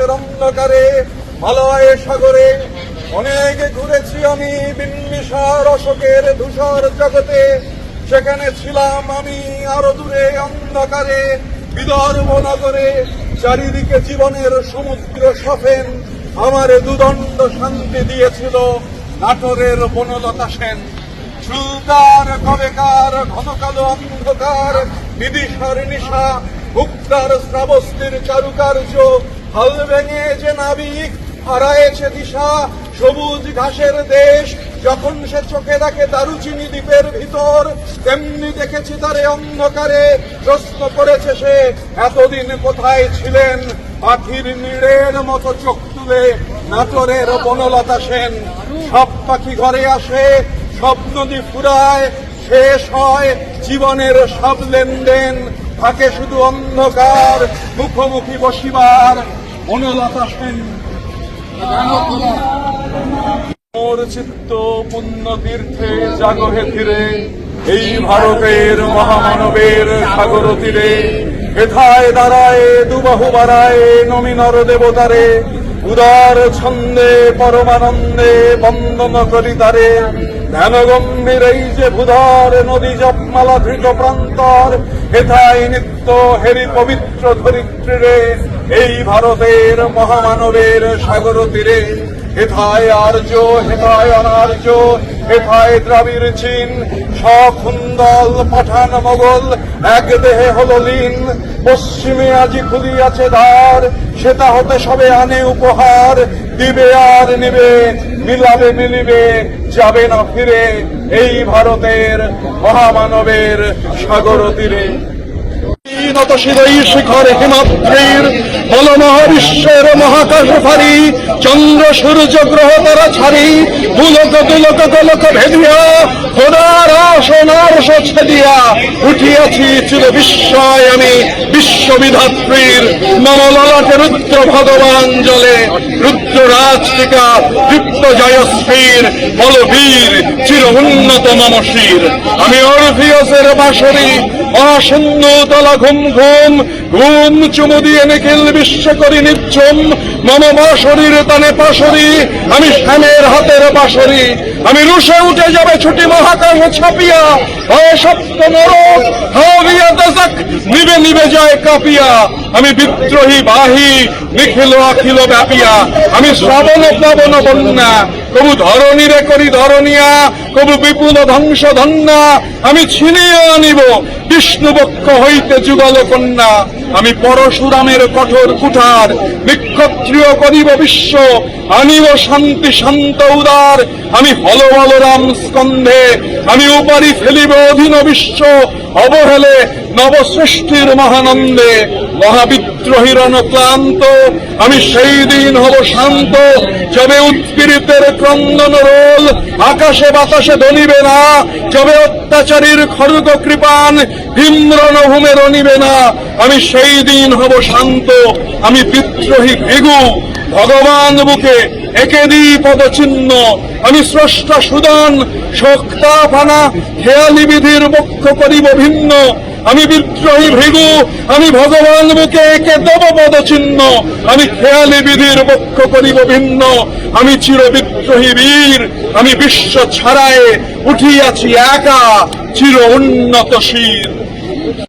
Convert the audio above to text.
রাতের অন্ধকারে, মালয় সাগরে, অনেক ঘুরেছি আমি বিম্বিসার অশোকের ধূসর জগতে। সেখানে ছিলাম আমি আরও দূরে অন্ধকারে, বিদর্ভ নগরে, চারিদিকে জীবনের সমুদ্র সফেন। আমার দুদণ্ড শান্তি দিয়েছিল নাটোরের বনলতা সেন। চুলকার, কবেকার ঘন কালো অন্ধকার বিদিশার নিশা মুক্তার শ্রাবস্তির চারুকার্য হাল ভেঙে যে নাবিক, হারায়েছে দিশা। সবুজ ঘাসের দেশ, যখন সে চোখে দেখে দারুচিনি দ্বীপের ভিতর, তেমনি দেখেছি তারে অন্ধকারে প্রশ্ন করেছে সে, এতদিন কোথায় ছিলেন? পাখির নীড়ের মতো চোখ তুলে নাটোরের বনলতা সেন, সব পাখি ঘরে আসে, সব নদী ফুরায়, শেষ হয় জীবনের সব লেনদেন। থাকে শুধু অন্ধকার, মুখোমুখি বসিবার বনলতা সেন। চিত্ত পুণ্য তীর্থে জাগহে ধীরে এই ভারতের মহামানবের সাগর তীরে। হেথায় দাঁড়ায়, দুবাহু বাড়ায়, নমিনর দেবতারে। উদার ছন্দে, পরমানন্দে বন্দন করি তারে। ধ্যান গম্ভীর এই যে ভূধর নদী জপমালা ধৃত প্রান্তর। হেথায় নিত্য হেরি পবিত্র ধরিত্রীরে, এই ভারতের মহামানবের সাগর তীরে। হেথায় আর্য হেথায় অনার্য হেথায় দ্রাবিড় চীন সখুন্দল পাঠান মোগল। এক দেহে হল লীন, পশ্চিমে আজি খুলিয়াছে দ্বার সেটা হতে সবে আনে উপহার। দিবে আর নিবে, মিলাবে মিলিবে, যাবে না ফিরে। এই ভারতের মহামানবের সাগর তীরে। শিখর হিমাদ্রির, বল মহাবিশ্বের মহাকাশ ফারি চন্দ্র সূর্য গ্রহ তারা ছাড়ি দুলক, গোলক ভেদিয়া, খোদার সোনার দিয়া উঠিয়াছি চির বিস্ময় আমি বিশ্ববিধাত্রীর মম রুদ্র ভগবান জলে রুদ্র রাজটিকা, দীপ্ত জয়শ্রীর বলবীর, চির উন্নত মম শির। আমি অরফিয়সের বাসরি অশূন্য তলা ঘুম ঘুম ঘুম চুমু দিয়ে নিখিল বিশ্ব করি নিচ্ছুম মম বাসরির তানে পাশরি আমি শ্যামের হাতের বাসরি আমি রুশে উঠে যাবে ছুটি মহাকাশ ছাপিয়া। হয় সপ্ত নরক দশক। নিবে নিবে যায় কাপিয়া। আমি বিদ্রোহী, বাহি, নিখিল, অখিল ব্যাপিয়া। আমি শ্রাবণ, প্লাবন, বন্যা। কবু ধরণীরে করি ধরণিয়া, কবু বিপুল ধ্বংস ধন্যা। আমি ছিনিয়ে আনিব বিষ্ণুবক্ষ হইতে যুগল কন্যা আমি পরশুরামের কঠোর কুঠার, বিক্ষত্রিয় করিব বিশ্ব, আনিব শান্তি শান্ত উদার, আমি হল বলরাম স্কন্ধে, আমি উপারি ফেলিব অধীন বিশ্ব, অবহেলে নবসৃষ্টির মহানন্দে মহাবিদ্রোহীর ক্লান্ত আমি সেই দিন হব শান্ত, যবে উৎপীড়িতের ক্রন্দন রোল, আকাশে বাতাসে দলিবে না, যবে অত্যাচারীর খড়গ কৃপান ভীম্রণ ভূমে রনিবে না, আমি সেই দিন হব শান্ত, আমি বিদ্রোহী ভৃগু, ভগবান বুকে একে দিই পদচিহ্ন, আমি স্রষ্টা সুদান, শক্তাপানা খেয়ালি বিধির বক্ষ করিব ভিন্ন আমি বিদ্রোহী ভৃগু, আমি ভগবান বুকে একে দেব পদচিহ্ন, আমি খেয়ালি বিধির পক্ষ করিব ভিন্ন, আমি চির বিদ্রোহী বীর, আমি বিশ্ব ছাড়ায় উঠিয়াছি একা, চির উন্নত শির